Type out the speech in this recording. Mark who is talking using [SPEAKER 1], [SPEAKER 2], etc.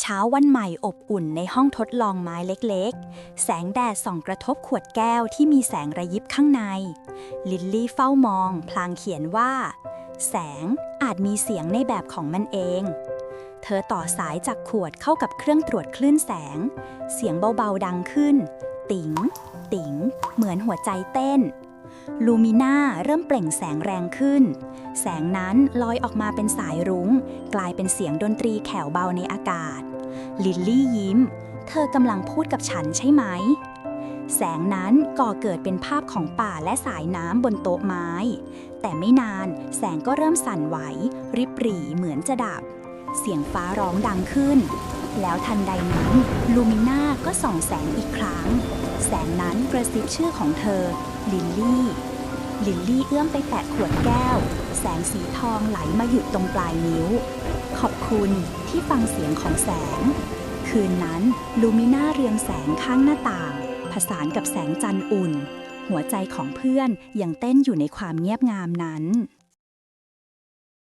[SPEAKER 1] เช้าวันใหม่อบอุ่นในห้องทดลองไม้เล็กๆ แสงแดดส่องกระทบขวดแก้วที่มีแสงระยิบข้างใน ลิลลี่เฝ้ามอง พลางเขียนว่า แสงอาจมีเสียงในแบบของมันเอง เธอต่อสายจากขวดเข้ากับเครื่องตรวจคลื่นแสง เสียงเบาๆดังขึ้น ติ๋ง ติ๋ง เหมือนหัวใจเต้น ลูมิน่าเริ่มเปล่งแสงแรงขึ้น แสงนั้นลอยออกมาเป็นสายรุง้ง กลายเป็นเสียงดนตรีแขวเบาในอากาศ ลิลลี่ยิ้ม เธอกำลังพูดกับฉันใช่ไหม แสงนั้นก่อเกิดเป็นภาพของป่าและสายน้ำบนโต๊ะไม้ แต่ไม่นานแสงก็เริ่มสั่นไหว ริบหรี่เหมือนจะดับ เสียงฟ้าร้องดังขึ้น แล้วทันใดนั้นลูมิน่า ก็ส่องแสงอีกครั้ง แสงนั้นกระซิบชื่อของเธอ ลิลลี่ ลิลลี่เอื้อมไปแตะขวดแก้ว แสงสีทองไหลมาหยุดตรงปลายนิ้ว ขอบคุณที่ฟังเสียงของแสง คืนนั้นลูมิน่าเรืองแสงข้างหน้าต่าง ผสานกับแสงจันทร์อุ่น หัวใจของเพื่อนยังเต้นอยู่ในความเงียบงามนั้น